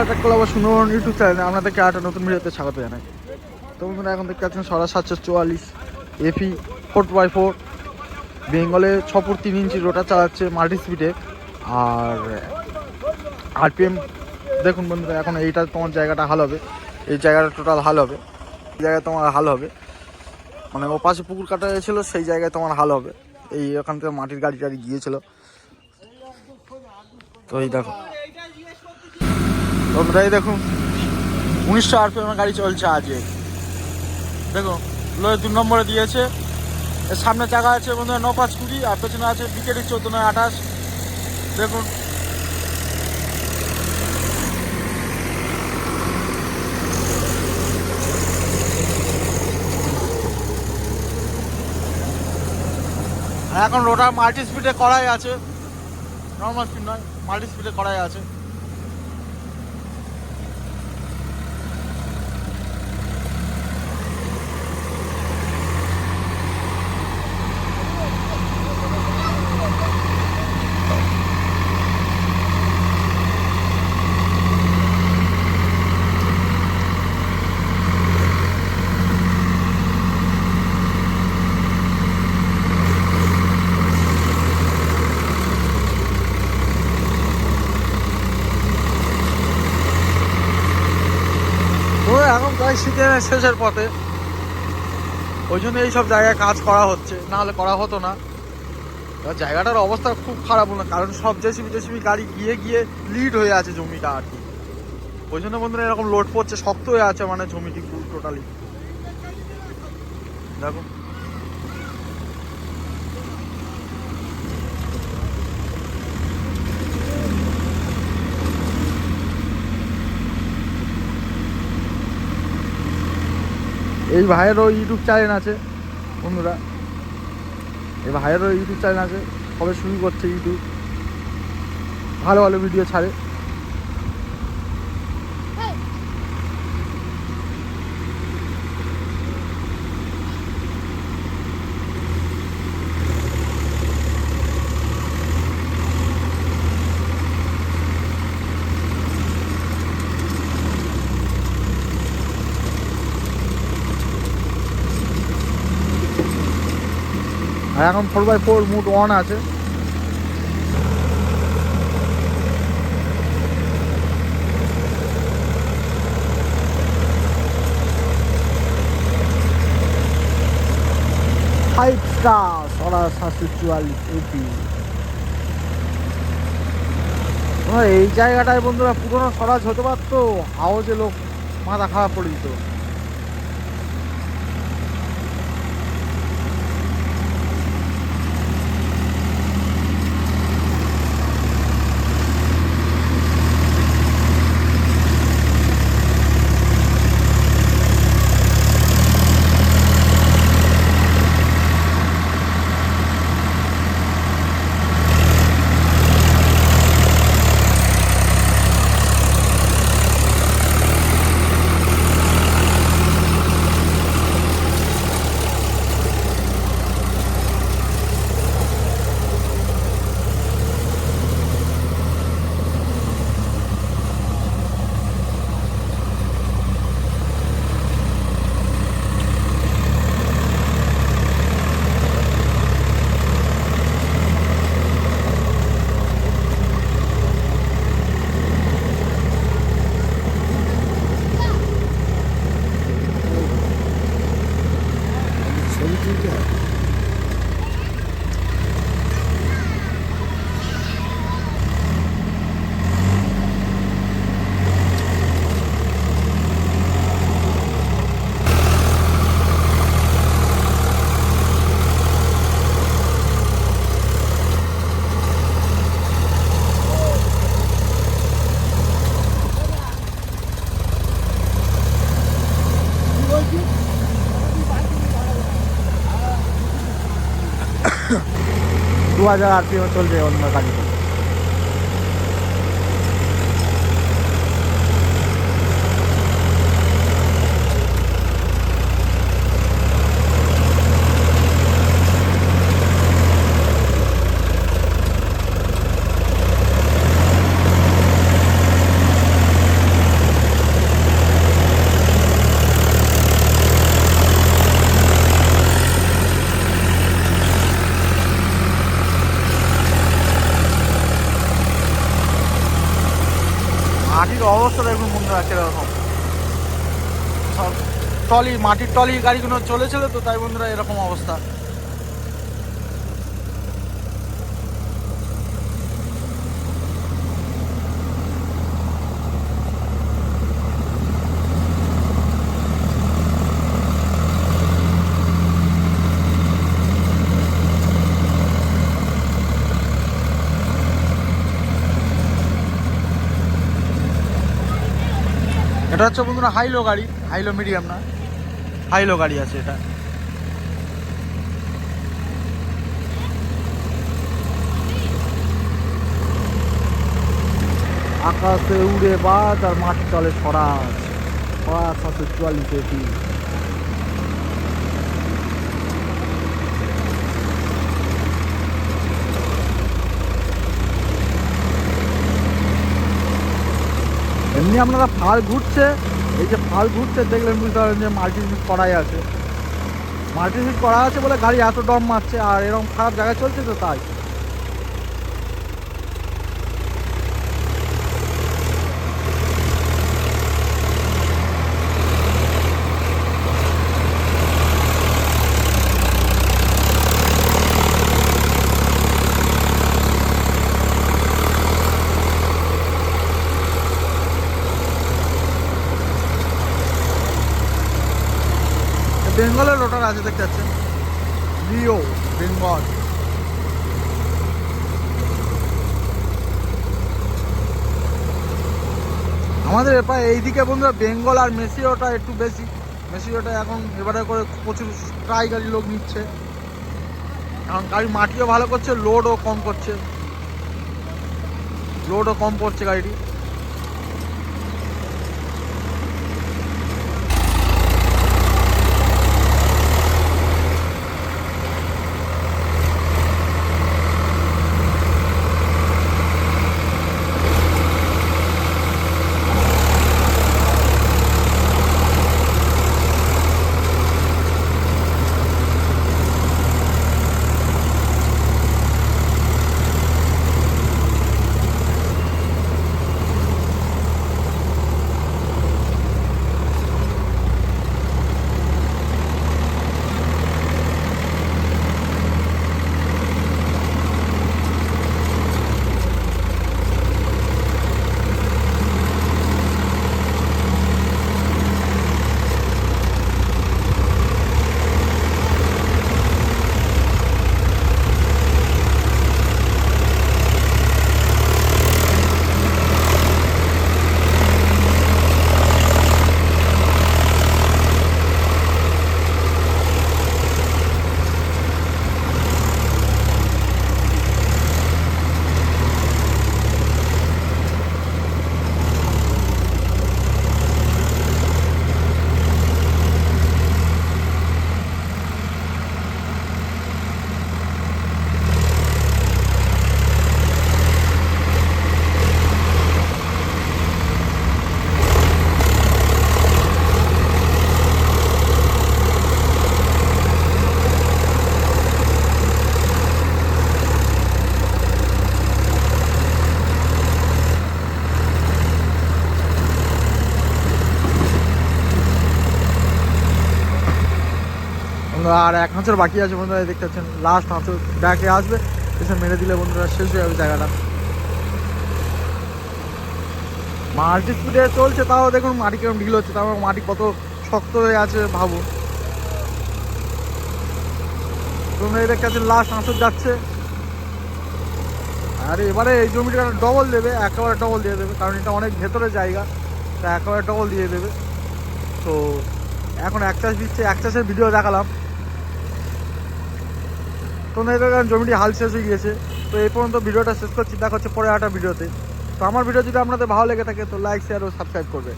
একটা আপনাদেরকে নতুন এখন সাতশো চুয়াল্লিশ ফোর ফোর বেঙ্গলে ছ তিন ইঞ্চি চালাচ্ছে স্পিডে আর আরপিএম দেখুন বন্ধুরা, এখন এইটা তোমার জায়গাটা হাল হবে। এই জায়গাটা টোটাল হাল হবে। এই জায়গায় তোমার হাল হবে। মানে ও পাশে পুকুর কাটা ছিল, সেই জায়গায় তোমার হাল হবে। এই ওখান থেকে মাটির গাড়ি টাড়ি গিয়েছিল। তো এই দেখো। এই দেখুন। উনিশশো আরপিএমের গাড়ি চলছে আজকে দেখুন লোয়ে দু নম্বরে দিয়েছে। সামনে চাকা আছে বন্ধুরা ন পাঁচ কুড়ি, আর পেছনে আছে বিকেটের চোদ্দ নয় আঠাশ। দেখুন। এখন রোটার মাল্টি স্পিডে করাই আছে। নর্মাল স্পিড নয় মাল্টি স্পিডে করাই আছে তো এখন প্রায় শীতের শেষের পথে। ওই জন্য এইসব জায়গায় কাজ করা হচ্ছে। না হলে করা হতো না। জায়গাটার অবস্থা খুব খারাপ না কারণ সব জেসিবি জেসিবি গাড়ি গিয়ে গিয়ে লিড হয়ে আছে জমিটা আর কি। ওই জন্য বন্ধুরা এরকম লোড পড়ছে, শক্ত হয়ে আছে মানে জমিটি টোটালি দেখো। এই ভাইয়েরও ইউটিউব চ্যানেল আছে, বন্ধুরা। এই ভাইয়েরও ইউটিউব চ্যানেল আছে, কবে শুরু করছে ইউটিউব ভালো ভালো ভিডিও ছাড়ে। আর এখন four by four mood one আছে। ফাইভ স্টার সরা সাতশো চুয়াল্লিশ এপি এই জায়গাটায় বন্ধুরা পুরোনো স্বরাজ হতে পারতো আওয়াজে লোক মাথা খারাপ করে দিত। দু হাজার আরপিএম চলছে অন্য গাড়িতে মাটির অবস্থা দেখুন বন্ধুরা, কীরকম। সব টলি মাটির ট্রলি গাড়িগুলো চলেছিল তো তাই বন্ধুরা এরকম অবস্থা। এটা হচ্ছে বন্ধুরা হাইলো গাড়ি, হাইলো মিডিয়াম না, হাইলো গাড়ি আছে এটা। আকাশে উড়ে বাজ আর মাটি তলে সরাজ সরাজ সাতশো চুয়াল্লিশ এমনি আপনারা ফাল ঘুরছে, এই যে ফাল ঘুরছে, দেখলেন বুঝতে পারেন যে মাল্টি সিট করাই আছে। মাল্টি সিট করা আছে বলে গাড়ি এত দম মারছে, আর এরকম খারাপ জায়গায় চলছে তো তাই। বেঙ্গলের রোটার আছে দেখতে পাচ্ছেন লিও, বেঙ্গল। আমাদের এবার এইদিকে বন্ধুরা বেঙ্গল আর মেসিওটা একটু বেশি। মেসিওটা এখন এবারে করে প্রচুর ট্রাই গাড়ি লোক নিচ্ছে। কারণ গাড়ি মাটিও ভালো করছে লোডও কম করছে। লোডও কম পড়ছে গাড়িটি। আর এক হাঁচড় বাকি আছে বন্ধুরা দেখতে পাচ্ছেন লাস্ট হাঁচড় ব্যাকে আসবে। এসে মেরে দিলে বন্ধুরা শেষ হয়ে যাবে জায়গাটা। মাল্টি স্পিডে চলছে, তাও দেখুন মাটি কীরকম ঢিল হচ্ছে, তাও মাটি কত শক্ত হয়ে আছে, ভাবো। তোমরা দেখতে পাচ্ছেন লাস্ট হাঁচড় যাচ্ছে। আর, এবারে এই জমিটা ডবল দেবে? একেবারে ডবল দিয়ে দেবে, কারণ এটা অনেক ভেতরে জায়গা, তা একেবারে ডবল দিয়ে দেবে। তো, এখন এক চাষ দিচ্ছে, এক চাষের ভিডিও দেখালাম। তোমরা কারণ জমিটি হাল শেষ হয়ে গিয়েছে। তো এই পর্যন্ত ভিডিওটা শেষ করছি, দেখা হচ্ছে পরে একটা ভিডিওতে। তো আমার ভিডিও যদি আপনাদের ভালো লেগে থাকে, তো লাইক শেয়ার ও সাবস্ক্রাইব করবে।